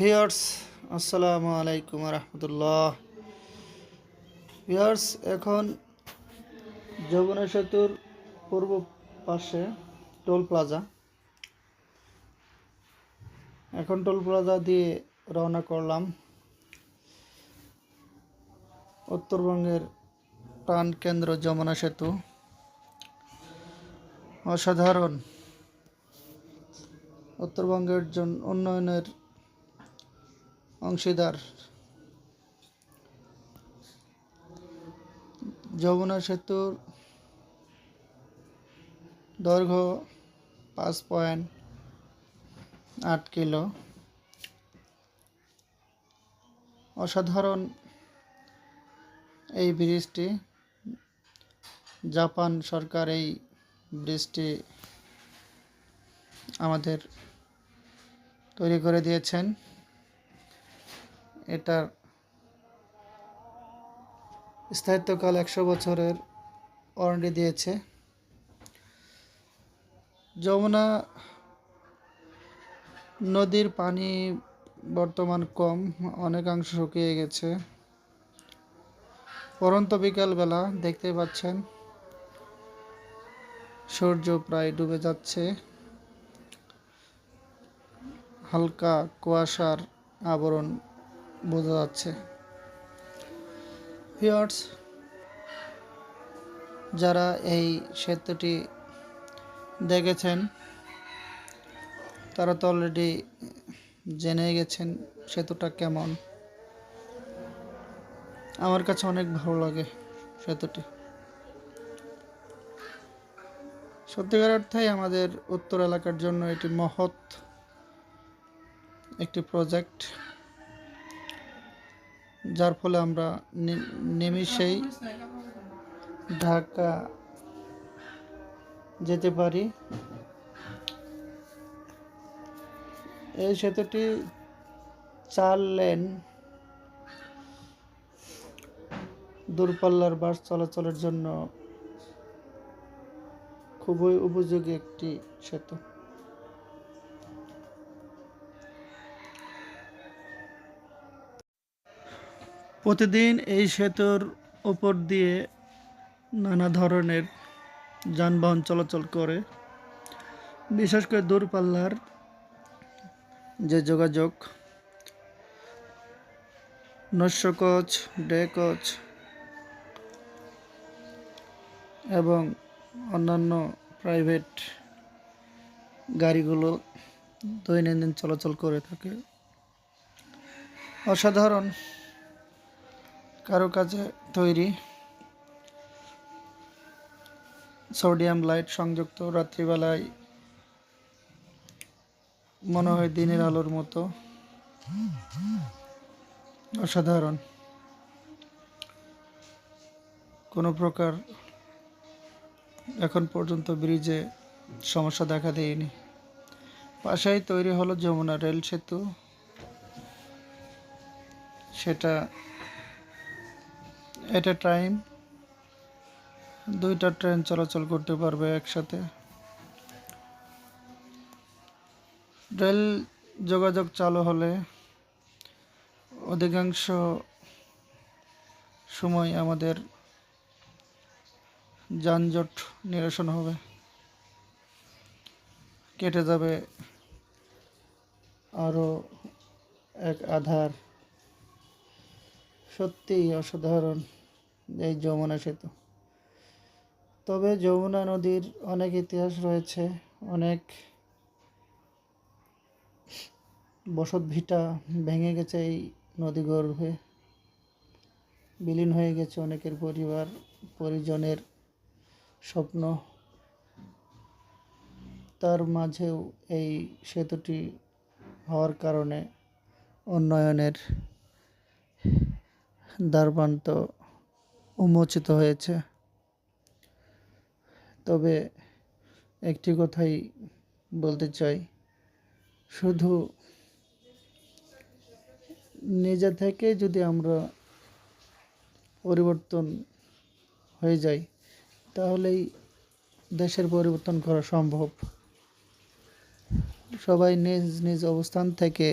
Viewers আসসালামু আলাইকুম রহমতুল্লাহ। Viewers এখন যমুনা সেতুর পূর্ব পাশে টোল প্লাজা। এখন টোল প্লাজা দিয়ে রওনা করলাম। উত্তরবঙ্গের প্রাণ কেন্দ্র যমুনা সেতু। অসাধারণ। উত্তরবঙ্গের জন্য উন্নয়নের অংশীদার। যমুনা সেতুর দৈর্ঘ্য পাঁচ পয়েন্ট আট কিলো। অসাধারণ এই ব্রিজটি। জাপান সরকার এই ব্রিজটি আমাদের তৈরি করে দিয়েছেন। এটার স্থায়িত্বকাল একশো বছরের ওয়ারেন্টি দিয়েছে। যমুনা নদীর পানি বর্তমান কম, অনেকাংশ শুকিয়ে গেছে। পরন্ত বিকালবেলা দেখতে পাচ্ছেন, সূর্য প্রায় ডুবে যাচ্ছে। হালকা কুয়াশার আবরণ বোঝা যাচ্ছে। ভিওর্স যারা এই সেতুটি দেখেছেন, তারা তো অলরেডি জেনে গেছেন সেতুটা কেমন। আমার কাছে অনেক ভালো লাগে সেতুটি। সত্যিকার অর্থেই আমাদের উত্তর এলাকার জন্য এটি মহৎ একটি প্রজেক্ট যার ফলে আমরা নিমিষেই ঢাকা যেতে পারি। এই সেতুটি চার লেন দূরপাল্লার বাস চলাচলের জন্য খুবই উপযোগী একটি সেতু। প্রতিদিন এই সেতুর উপর দিয়ে নানা ধরনের যানবাহন চলাচল করে। বিশেষ করে দূরপাল্লার যে যোগাযোগ নস্য কোচ ডে কোচ এবং অন্যান্য প্রাইভেট গাড়িগুলো দৈনন্দিন চলাচল করে থাকে। অসাধারণ কারুকাজে তৈরি সোডিয়াম লাইট সংযুক্ত রাত্রিবেলায় মনে হয় দিনের আলোর মতো। অসাধারণ। কোনো প্রকার এখন পর্যন্ত ব্রিজে সমস্যা দেখা দেয়নি। পাশেই তৈরি হলো যমুনা রেল সেতু। সেটা এট এ টাইম দুইটা ট্রেন চলাচল করতে পারবে একসাথে। রেল যোগাযোগ চালু হলে অধিকাংশ সময় আমাদের যানজট নিরসন হবে। কেটে যাবে আরও এক আধার। সত্যিই অসাধারণ। এই যমুনা সেতু। তবে যমুনা নদীর অনেক ইতিহাস রয়েছে, অনেক বসত ভিটা ভেঙে গেছে এই নদী গর্ভে, বিলীন হয়ে গেছে অনেকের পরিবার, পরিজনের স্বপ্ন। তার মাঝেও এই সেতুটি হওয়ার কারণে উন্নয়নের দ্বারপ্রান্ত উন্মোচিত হয়েছে। তবে একটি কথাই বলতে চাই, শুধু নিজে থেকে যদি আমরা পরিবর্তন হয়ে যাই, তাহলেই দেশের পরিবর্তন করা সম্ভব। সবাই নিজ নিজ অবস্থান থেকে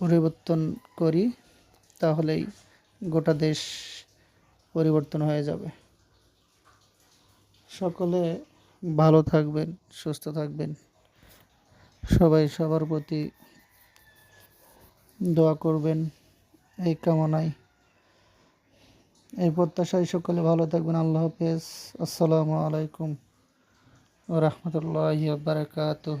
পরিবর্তন করি। তাহলেই গোটা দেশ পরিবর্তন হয়ে যাবে। সকলে ভালো থাকবেন, সুস্থ থাকবেন। সবাই সবার প্রতি দোয়া করবেন এই কামনায়। এই প্রত্যাশায় সকলে ভালো থাকবেন। আল্লাহ হাফেজ। আসসালামু আলাইকুম রহমতুল্লাহ বারকাতুহ।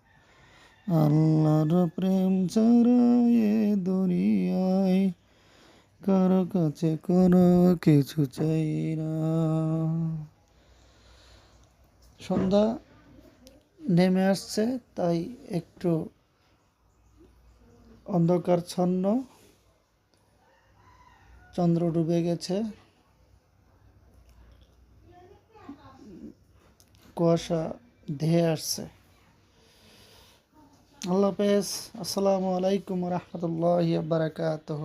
আল্লাহর প্রেম ছাড়া এ দুনিয়ায় কারও কাছে কোনো কিছু চাই না। সন্ধ্যা নেমে আসছে, তাই একটু অন্ধকারচ্ছন্ন। চন্দ্র ডুবে গেছে। কুয়াশা ধেয়ে আসছে। আল্লাহ হাফেজ আসসালামু আলাইকুম রহমতুল্লাহ বারাকাতুহ